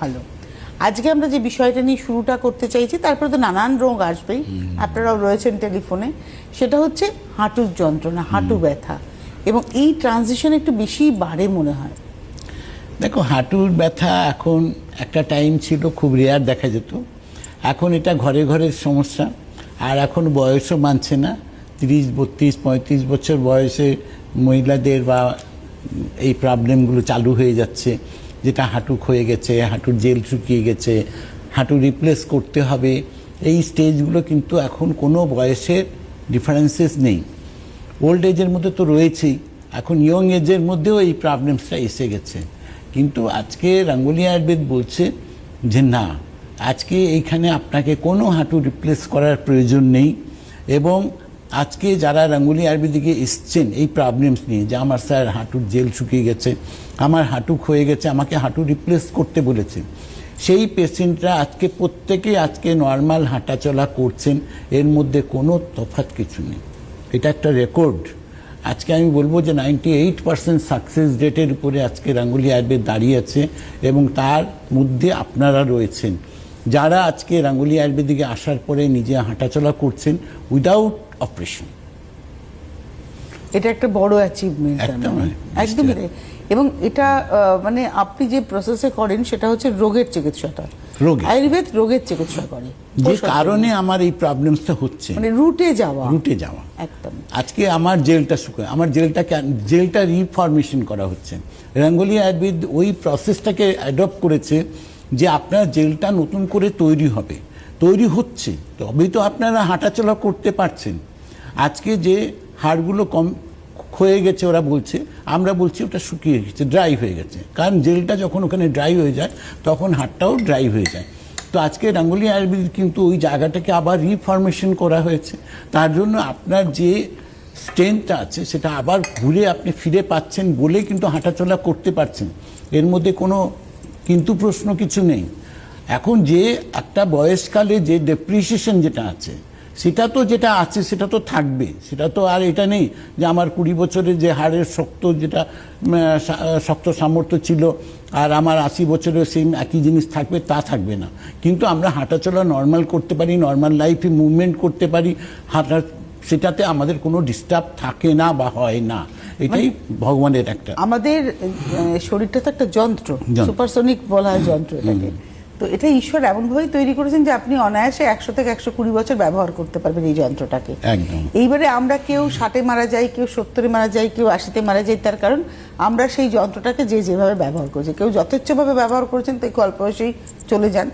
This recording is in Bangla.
ভালো। আজকে আমরা যে বিষয়টা নিয়ে শুরুটা করতে চাইছি তারপরে তো নানান রোগ আসবেই। আপনারাও রয়েছেন টেলিফোনে। সেটা হচ্ছে হাঁটুর যন্ত্রণা হাঁটু ব্যথা। এবং এই ট্রানজিশন একটু বেশি বাড়ে মনে হয়। দেখো হাঁটুর ব্যথা এখন একটা টাইম ছিল খুব রেয়ার দেখা যেত। এখন এটা ঘরে ঘরের সমস্যা। আর এখন বয়সও মানছে না। তিরিশ বত্রিশ পঁয়ত্রিশ বছর বয়সে মহিলাদের বা এই প্রবলেমগুলো চালু হয়ে যাচ্ছে। যেটা হাঁটু ক্ষয়ে গেছে, হাঁটুর জেল শুকিয়ে গেছে, হাঁটু রিপ্লেস করতে হবে। এই স্টেজগুলো কিন্তু এখন কোনো বয়সের ডিফারেন্সেস নেই। ওল্ড এজের মধ্যে তো রয়েছেই। এখন ইয়ং এজের মধ্যেও এই প্রবলেমসটা এসে গেছে। কিন্তু আজকে রাঙ্গুলি আয়ুর্বেদ বলছে যে, না, আজকে এইখানে আপনাকে কোনো হাঁটু রিপ্লেস করার প্রয়োজন নেই এবং আজকে যারা রাঙ্গুলি আয়ুর্বেদিকে এসছেন, এই প্রবলেমস নিয়ে, যে আমার স্যার হাঁটুর জেল শুকিয়ে গেছে, আমার হাঁটু ক্ষয়ে গেছে, আমাকে হাঁটু রিপ্লেস করতে বলেছে। সেই পেশেন্টরা আজকে প্রত্যেকেই আজকে নর্মাল হাঁটাচলা করছেন, এর মধ্যে কোনো তফাৎ কিছু নেই। এটা একটা রেকর্ড আজকে আমি বলব যে নাইনটি এইট পার্সেন্ট সাকসেস রেটের উপরে আজকে রাঙ্গুলি আয়ুর্বেদ দাঁড়িয়ে আছে এবং তার মধ্যে আপনারা রয়েছেন। যারা আজকে রাঙ্গুলি আয়ুর্বেদিকে আসার পরে নিজে হাঁটাচলা করছেন উইদাউট অপারেশন এটা একটা বড় অ্যাচিভমেন্ট একদম, একদমই এবং এটা মানে আপনি যে প্রসেসে করেন সেটা হচ্ছে রোগের চিকিৎসাটা। আয়ুর্বেদ রোগের চিকিৎসা করে। যে কারণে আমার এই প্রবলেমসটা হচ্ছে। মানে রুটে যাওয়া। রুটে যাওয়া। একদম। আজকে আমার জেলটা শুকায় আমার জেলটা কেন- জেলটা রিফরমেশন করা হচ্ছে। রঙ্গোলি আয়ুর্বেদ ওই প্রসেসটাকে অ্যাডপ্ট করেছে যে আপনার জেলটা নতুন করে তৈরি হবে। তৈরি হচ্ছে। তবেই তো আপনারা হাঁটাচলা করতে পারছেন। আজকে যে হাড়গুলো কম ক্ষয়ে গেছে ওরা বলছে, আমরা বলছি ওটা শুকিয়ে গেছে ড্রাই হয়ে গেছে। কারণ জেলটা যখন ওখানে ড্রাই হয়ে যায়, তখন হাড়টাও ড্রাই হয়ে যায়। তো আজকে রাঙ্গুলি আয়ুর্বেদ কিন্তু ওই জায়গাটাকে আবার রিফরমেশন করা হয়েছে। তার জন্য আপনার যে স্ট্রেংথটা আছে, সেটা আবার ঘুরে আপনি ফিরে পাচ্ছেন বলে কিন্তু হাঁটাচলা করতে পারছেন। এর মধ্যে কোনো কিন্তু প্রশ্ন কিছু নেই। এখন যে একটা বয়সকালে যে ডেপ্রিসিয়েশন যেটা আছে, সেটা তো যেটা আছে, সেটা তো থাকবে। সেটা তো আর এটা নেই যে আমার কুড়ি বছরে যে হাড়ের শক্ত যেটা শক্ত সামর্থ্য ছিল আর আমার আশি বছরে সেম একই জিনিস থাকবে, তা থাকবে না। কিন্তু আমরা হাঁটাচলা নর্মাল করতে পারি নর্মাল লাইফে মুভমেন্ট করতে পারি হাঁটা সেটাতে আমাদের কোনো ডিস্টার্ব থাকে না বা হয় না। এটাই ভগবানের একটা আমাদের শরীরটা তো একটা যন্ত্র। সুপারসনিক বলা হয় যন্ত্র এটাকে। তো এটা ঈশ্বর এমনভাবেই তৈরি করেছেন যে আপনি অনায়াসে একশো থেকে একশো কুড়ি বছর ব্যবহার করতে পারবেন এই যন্ত্রটাকে। এইবারে আমরা কেউ ষাটে মারা যাই কেউ সত্তরে মারা যাই কেউ আশিতে মারা যাই তার কারণ আমরা সেই যন্ত্রটাকে যে যেভাবে ব্যবহার করছি কেউ যথেচ্ছভাবে ব্যবহার করেছেন তাই অল্প বয়সেই চলে যান।